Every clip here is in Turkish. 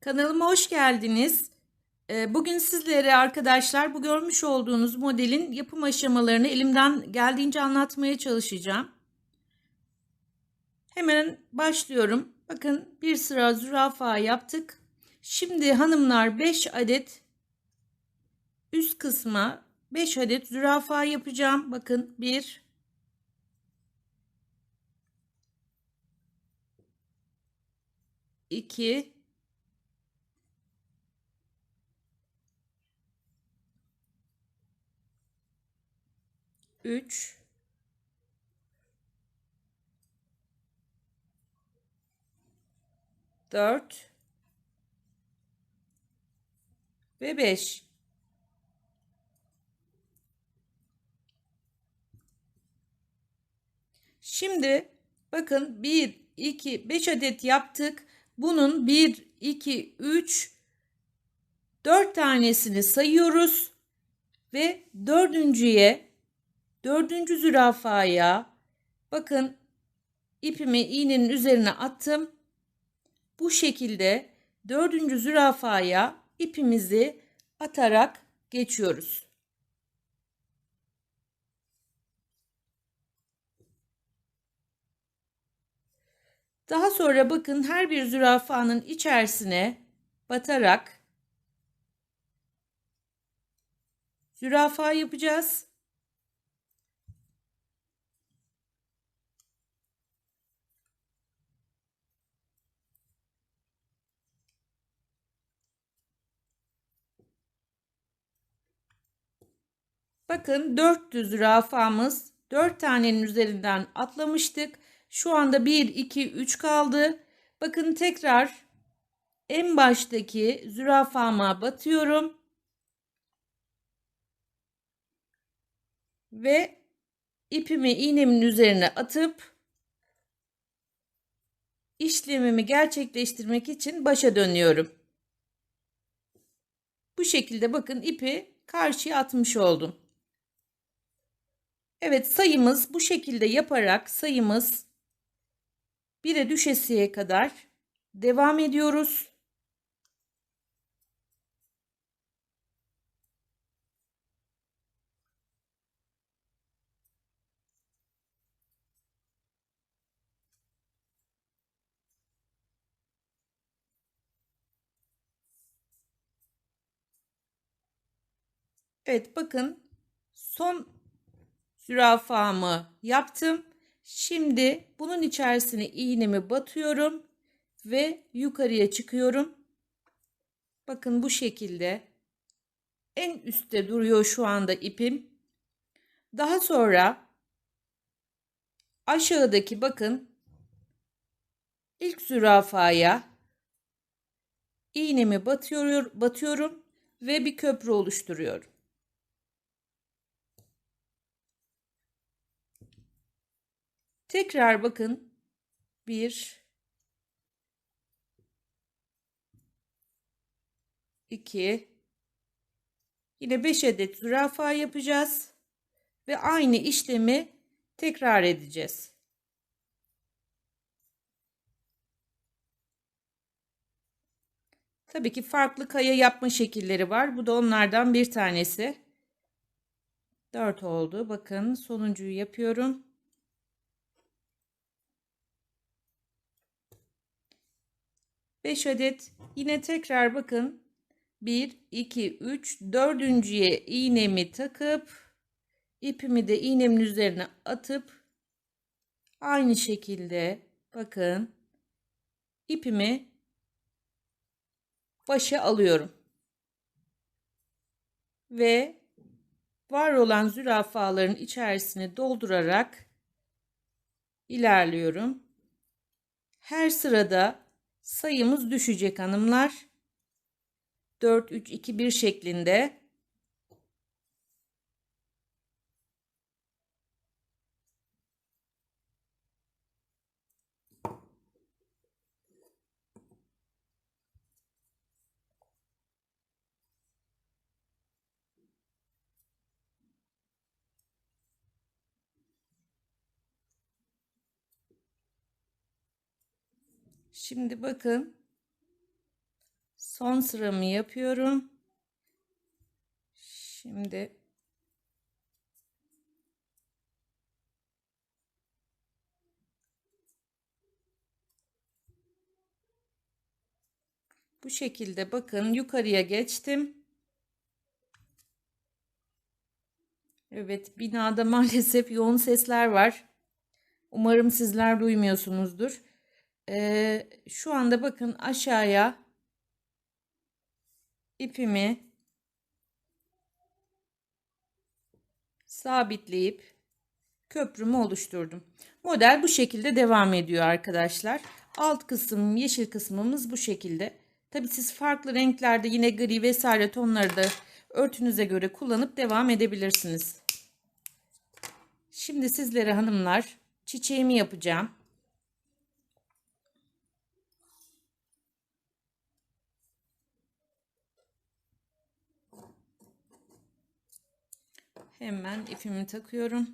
Kanalıma hoş geldiniz. Ee, Bugün sizlere arkadaşlar bu görmüş olduğunuz modelin yapım aşamalarını elimden geldiğince anlatmaya çalışacağım. Hemen başlıyorum. Bakın bir sıra zürafa yaptık. Şimdi hanımlar 5 adet üst kısma 5 adet zürafa yapacağım. Bakın 1 2 3 4 ve 5 Şimdi bakın 1 2 5 adet yaptık. Bunun 1 2 3 4 tanesini sayıyoruz. Ve dördüncüye dördüncü zürafaya bakın ipimi iğnenin üzerine attım. Bu şekilde dördüncü zürafaya ipimizi atarak geçiyoruz. Daha sonra bakın her bir zürafanın içerisine batarak zürafa yapacağız. Bakın 400 zürafamız 4 tanenin üzerinden atlamıştık. Şu anda 1, 2, 3 kaldı. Bakın tekrar en baştaki zürafama batıyorum. Ve ipimi iğnemin üzerine atıp işlemimi gerçekleştirmek için başa dönüyorum. Bu şekilde bakın ipi karşıya atmış oldum. Evet sayımız bu şekilde yaparak sayımız 1'e düşesiye kadar devam ediyoruz. Evet bakın son zürafamı yaptım. Şimdi bunun içerisine iğnemi batıyorum ve yukarıya çıkıyorum. Bakın bu şekilde en üstte duruyor şu anda ipim. Daha sonra aşağıdaki bakın ilk zürafaya iğnemi batıyor, batıyorum ve bir köprü oluşturuyorum. Tekrar bakın. Bir, iki, yine beş adet zürafa yapacağız ve aynı işlemi tekrar edeceğiz. Tabii ki farklı kaya yapma şekilleri var. Bu da onlardan bir tanesi. 4 oldu. Bakın sonuncuyu yapıyorum. 5 adet. Yine tekrar bakın. 1 2 3 dördüncüye iğnemi takıp ipimi de iğnemin üzerine atıp aynı şekilde bakın ipimi başa alıyorum. Ve var olan zürafaların içerisine doldurarak ilerliyorum. Her sırada sayımız düşecek hanımlar. 4 3 2 1 şeklinde. Şimdi bakın Son sıramı yapıyorum. Şimdi bu şekilde bakın yukarıya geçtim. Evet binada maalesef yoğun sesler var. Umarım sizler duymuyorsunuzdur. Ee, şu anda bakın aşağıya ipimi sabitleyip köprümü oluşturdum. Model bu şekilde devam ediyor arkadaşlar. Alt kısım yeşil kısmımız bu şekilde. Tabi siz farklı renklerde yine gri vesaire tonları da örtünüze göre kullanıp devam edebilirsiniz. Şimdi sizlere hanımlar çiçeğimi yapacağım. Hemen ipimi takıyorum.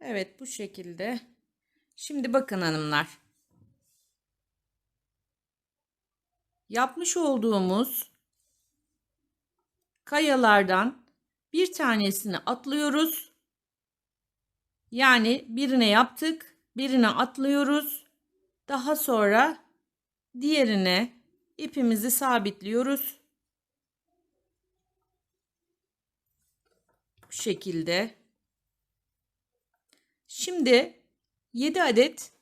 Evet bu şekilde. Şimdi bakın hanımlar. Yapmış olduğumuz kayalardan bir tanesini atlıyoruz. Yani birine yaptık, birine atlıyoruz. Daha sonra diğerine ipimizi sabitliyoruz. Bu şekilde. Şimdi 7 adet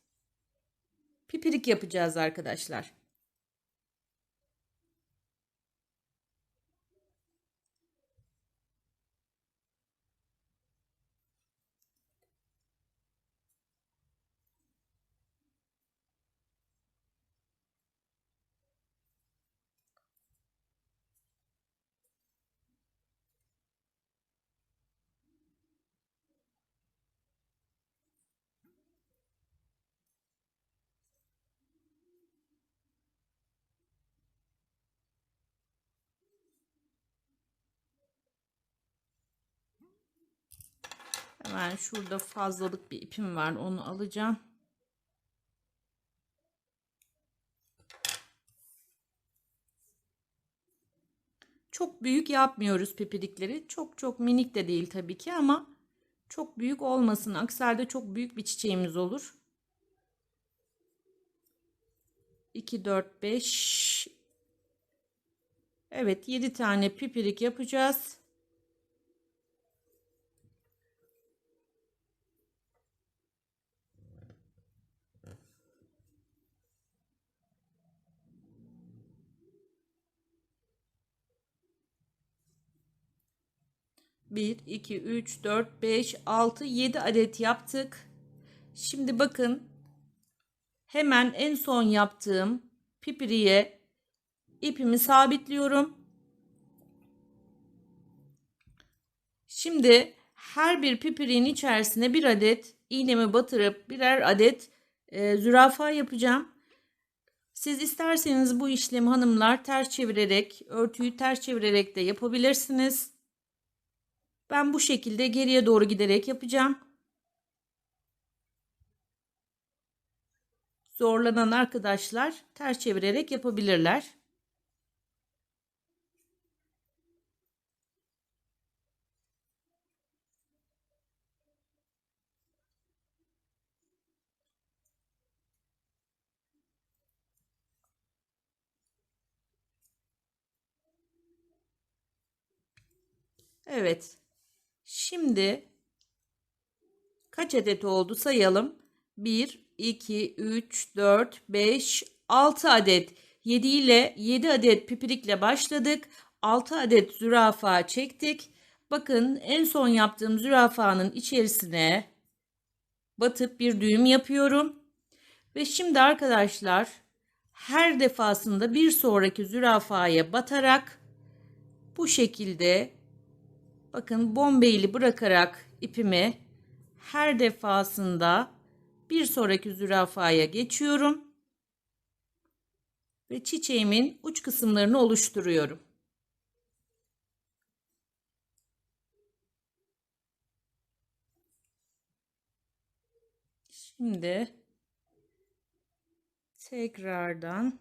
pipirik yapacağız arkadaşlar. Hemen şurada fazlalık bir ipim var. Onu alacağım. Çok büyük yapmıyoruz pipirikleri. Çok çok minik de değil tabii ki ama çok büyük olmasın. Aksi çok büyük bir çiçeğimiz olur. 2, 4, 5. Evet 7 tane pipirik yapacağız. Bir, iki, üç, dört, beş, altı, yedi adet yaptık. Şimdi bakın hemen en son yaptığım pipiriye ipimi sabitliyorum. Şimdi her bir pipiriğin içerisine bir adet iğnemi batırıp birer adet e, zürafa yapacağım. Siz isterseniz bu işlemi hanımlar ters çevirerek, örtüyü ters çevirerek de yapabilirsiniz. Ben bu şekilde geriye doğru giderek yapacağım. Zorlanan arkadaşlar ters çevirerek yapabilirler. Evet. Şimdi kaç adet oldu sayalım. 1, 2, 3, 4, 5, 6 adet. 7 ile 7 adet pipirikle başladık. 6 adet zürafa çektik. Bakın en son yaptığım zürafanın içerisine batıp bir düğüm yapıyorum. Ve şimdi arkadaşlar her defasında bir sonraki zürafaya batarak bu şekilde Bakın bombeyli bırakarak ipimi her defasında bir sonraki zürafaya geçiyorum. Ve çiçeğimin uç kısımlarını oluşturuyorum. Şimdi tekrardan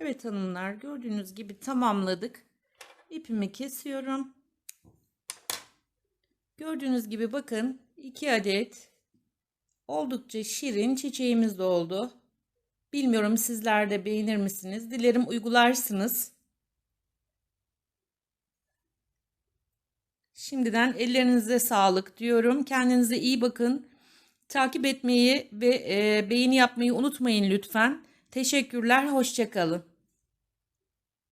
Evet hanımlar gördüğünüz gibi tamamladık. İpimi kesiyorum. Gördüğünüz gibi bakın 2 adet oldukça şirin çiçeğimiz de oldu. Bilmiyorum sizler de beğenir misiniz? Dilerim uygularsınız. Şimdiden ellerinize sağlık diyorum. Kendinize iyi bakın. Takip etmeyi ve e, beğeni yapmayı unutmayın lütfen. Teşekkürler, hoşçakalın.